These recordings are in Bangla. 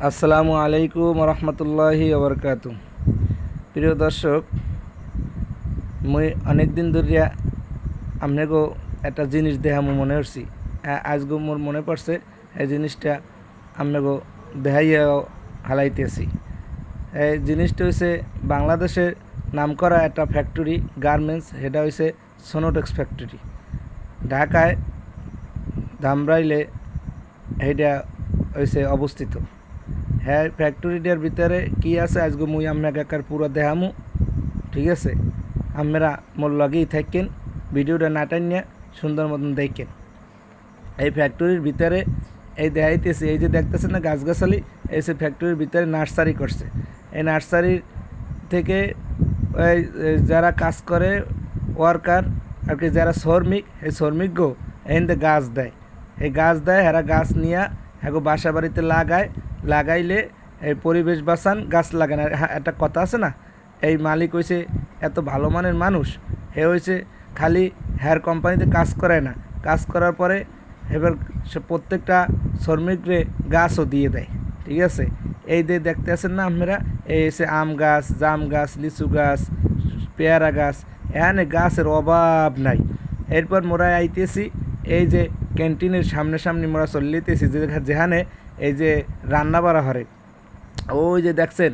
আসসালামু আলাইকুম রহমতুল্লাহি ওবরকাত প্রিয় দর্শক, মুই অনেক দিন ধরিয়া আপনাকেও একটা জিনিস দেখামু মনে করছি। আ- আজগো মোর মনে পড়ছে, এই জিনিসটা আপনাকেও দেখাইয়া হালাইতেছি। এই জিনিসটা হচ্ছে বাংলাদেশের নাম করা একটা ফ্যাক্টরি, গার্মেন্টস, সেটা হচ্ছে সোনোটেক্স ফ্যাক্টরি। ঢাকায় ধামরাইলে এইটা হয়েছে অবস্থিত। হ্যাঁ ফ্যাক্টরিটার ভিতরে কি আছে? আজকে মুই আপনাকে একার পুরো দেখামু। ঠিক আছে? আপনারা মোর লগেই থাকেন। ভিডিওটা নাটান নিয়ে সুন্দর মতন দেখেন। এই ফ্যাক্টরির ভিতরে এই দেখাইতেছে, এই যে দেখতেছেন না গাছগাছালি, এই সে ফ্যাক্টরির ভিতরে নার্সারি করছে। এই নার্সারির থেকে যারা কাজ করে, ওয়ার্কার, আর কি যারা শ্রমিক, এই শ্রমিকগো এখানে গাছ দেয়। এই গাছ দেয় এরা গাছ নিয়ে হ্যাঁ বাসা বাড়িতে লাগায় লাগাইলে এই পরিবেশ বাঁচান, গাছ লাগান। হ্যাঁ একটা কথা আছে না? এই মালিক হয়েছে এত ভালো মানের মানুষ, হে হয়েছে খালি হেয়ার কোম্পানিতে কাজ করে না। কাজ করার পরে এবার সে প্রত্যেকটা শ্রমিকরে গাছও দিয়ে দেয়, ঠিক আছে? এই দিয়ে দেখতে আছেন না আপনারা, এই এসে আম গাছ, জাম গাছ, লিচু গাছ, পেয়ারা গাছ, এখানে গাছের অভাব নাই। এরপর মোরা আইতেছি, এই যে ক্যান্টিনের সামনে সামনে মোরা চলিতেছি যেখানে এই যে রান্না বাড়া হরে। ওই যে দেখছেন,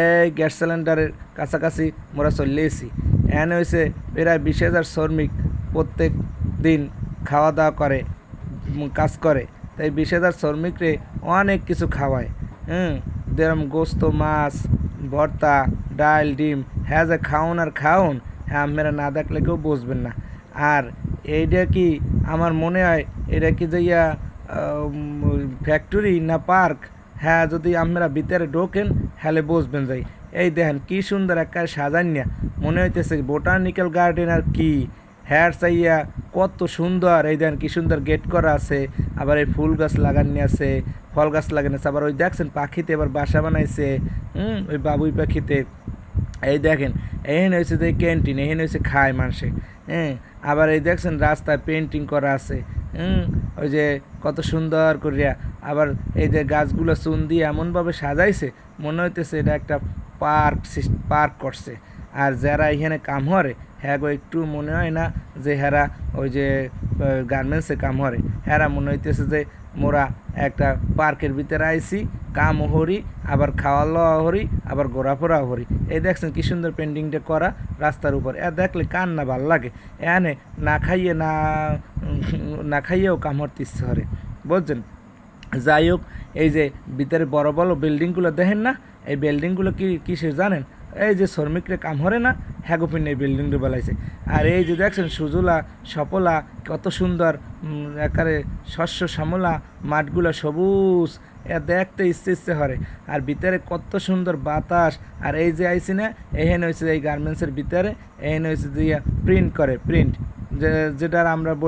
এই গ্যাস সিলিন্ডারের কাছাকাছি মোরা চলে এসি এখানে হয়েছে প্রায় বিশ হাজার শ্রমিক প্রত্যেক দিন খাওয়া দাওয়া করে কাজ করে। তাই বিশ হাজার শ্রমিকরে অনেক কিছু খাওয়ায়, হুম? যেরকম গোস্ত, মাছ, ভর্তা ডাল ডিম হ্যাঁ যে খাওন আর খাওন হ্যাঁ আপনারা না দেখলে কেউ বুঝবেন না। আর এইটা কি আমার মনে হয়, এটা কি যে ইয়া ফ্যাক্টরি না পার্ক? হ্যাঁ যদি আপনারা ভিতরে ঢোকেন হ্যালে বসবেন যাই এই দেখেন কি সুন্দর একটা সাজান্যা মনে হইতেছে বোটানিক্যাল গার্ডেন আর কি। হ্যার চাইয়া কত সুন্দর, এই দেখেন কি সুন্দর গেট করা আছে, আবার এই ফুল গাছ লাগানি আছে, ফল গাছ লাগানো আছে, আবার ওই দেখছেন পাখিতে এবার বাসা বানাইছে, হুম, ওই বাবুই পাখিতে। এই দেখেন, এহেন হয়েছে যে ক্যান্টিন এহেন হয়েছে খায় মানুষে হ্যাঁ আবার এই দেখছেন রাস্তায় পেন্টিং করা আছে, হুম ওই যে কত সুন্দর করিয়া আবার এই যে গাছগুলো চুন দিয়ে এমনভাবে সাজাইছে, মনে হইতেছে এটা একটা পার্ক পার্ক করছে। আর যারা এখানে কাম করে হ্যাঁ গো, একটু মনে হয় না যে হেরা ওই যে গার্মেন্টসে কাম হরে। হেরা মনে হইতেছে যে মোরা একটা পার্কের ভিতরে আইসি কাম হরি, আবার খাওয়া লওয়া হরি, আবার ঘোরাফেরা হরি। এই দেখছেন কি সুন্দর পেন্টিংটা করা রাস্তার উপর। এ দেখলে কান না ভালো লাগে। এনে না খাইয়ে না না খাইয়েও কাম হরতে ইচ্ছে হরে। বুঝছেন? যাই হোক, এই যে ভিতরে বড় বড় বিল্ডিংগুলো দেখেন না? এই বিল্ডিংগুলো কি, কিসের জানেন? এই যে শ্রমিকরে কাম হরে না হ্যাগোপিন এই বিল্ডিংটা বেলাইছে আর এই যে দেখছেন সুজলা, সপলা, কত সুন্দর একারে শস্য, শ্যামলা, মাঠগুলো সবুজ, এ দেখতে ইচ্ছে ইচ্ছে হরে। আর ভিতরে কত সুন্দর বাতাস, আর এই যে আইসি না, এহেন হয়েছে এই গার্মেন্টসের ভিতরে, এহেন হয়েছে যে প্রিন্ট করে প্রিন্ট যেটার আমরা বলি